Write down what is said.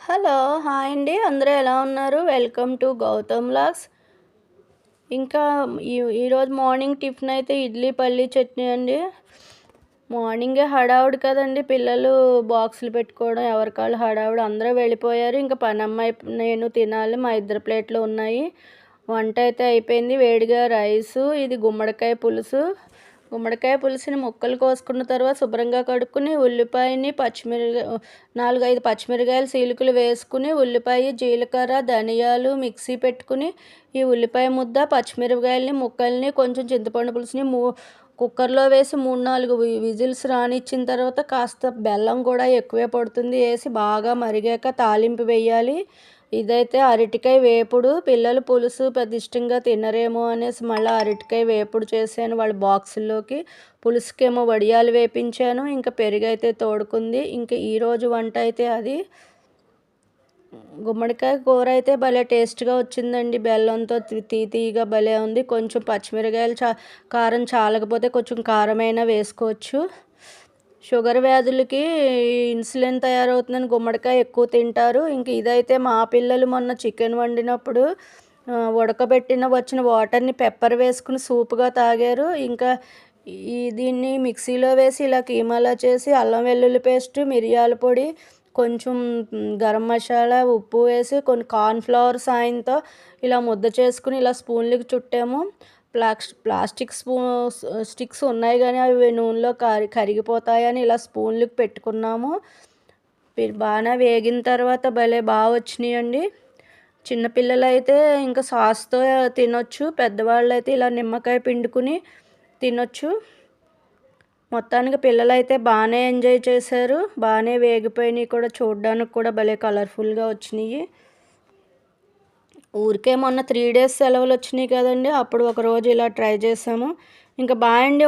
Hello hi అండి. అందరూ ఎలా ఉన్నారు? వెల్కమ్ టు గౌతమ్ లాక్స్ ఇంకా ఈ ఈరోజు మార్నింగ్ టిఫిన్ అయితే ఇడ్లీ పల్లీ చట్నీ అండి. మార్నింగే హడావుడు కదండి. పిల్లలు బాక్సులు పెట్టుకోవడం ఎవరికాళ్ళు హడావుడు అందరూ వెళ్ళిపోయారు. ఇంకా పనమ్మాయి నేను తినాలి మా ఇద్దరు ప్లేట్లు ఉన్నాయి. వంట అయితే అయిపోయింది. వేడిగా రైసు ఇది గుమ్మడికాయ పులుసు. గుమ్మడికాయ పులుసుని ముక్కలు కోసుకున్న తర్వాత శుభ్రంగా కడుక్కుని ఉల్లిపాయని పచ్చిమిరగా నాలుగైదు పచ్చిమిరకాయలు సీలుకులు వేసుకుని ఉల్లిపాయ జీలకర్ర ధనియాలు మిక్సీ పెట్టుకుని ఈ ఉల్లిపాయ ముద్ద పచ్చిమిరపకాయలని ముక్కల్ని కొంచెం చింతపండు పులుసుని మూ కుక్కర్లో వేసి మూడు నాలుగు విజిల్స్ రానిచ్చిన తర్వాత కాస్త బెల్లం కూడా ఎక్కువే పడుతుంది. వేసి బాగా మరిగాక తాలింపు వేయాలి. ఇదైతే అరటికాయ వేపుడు పిల్లలు పులుసు పెద్ద ఇష్టంగా తినరేమో అనేసి మళ్ళీ అరటికాయ వేపుడు చేశాను. వాళ్ళ బాక్సుల్లోకి పులుసుకేమో వడియాలు వేపించాను. ఇంకా పెరుగు అయితే తోడుకుంది. ఇంకా ఈరోజు వంట అయితే అది. గుమ్మడికాయ కూర అయితే భలే టేస్ట్గా వచ్చిందండి. బెల్లంతో తీ తీగా భలే ఉంది. కొంచెం పచ్చిమిరకాయలు చా కారం చాలకపోతే కొంచెం కారమైనా వేసుకోవచ్చు. షుగర్ వ్యాధులకి ఇన్సులిన్ తయారవుతుందని గుమ్మడికాయ ఎక్కువ తింటారు. ఇంక ఇదైతే మా పిల్లలు మొన్న చికెన్ వండినప్పుడు ఉడకబెట్టిన వచ్చిన వాటర్ని పెప్పర్ వేసుకుని సూప్గా తాగారు. ఇంకా ఈ దీన్ని మిక్సీలో వేసి ఇలా కీమాలా చేసి అల్లం వెల్లుల్లి పేస్ట్ మిరియాల పొడి కొంచెం గరం మసాలా ఉప్పు వేసి కొన్ని కార్న్ఫ్లవర్ సాయంతో ఇలా ముద్ద చేసుకుని ఇలా స్పూన్లకి చుట్టాము. ప్లాక్ ప్లాస్టిక్ స్పూ స్టిక్స్ ఉన్నాయి కానీ అవి నూనెలో కరి కరిగిపోతాయని ఇలా స్పూన్లకు పెట్టుకున్నాము. బాగా వేగిన తర్వాత భలే బాగా వచ్చినాయండి. చిన్నపిల్లలు అయితే ఇంకా సాస్తో తినొచ్చు పెద్దవాళ్ళు అయితే ఇలా నిమ్మకాయ పిండుకుని తినొచ్చు. మొత్తానికి పిల్లలు అయితే బాగానే ఎంజాయ్ చేశారు బాగానే వేగిపోయినాయి కూడా చూడడానికి కూడా భలే కలర్ఫుల్గా వచ్చినాయి. ఊరికే మొన్న త్రీ డేస్ సెలవులు వచ్చినాయి కదండి. అప్పుడు ఒక రోజు ఇలా ట్రై చేసాము. ఇంకా బాగా అండి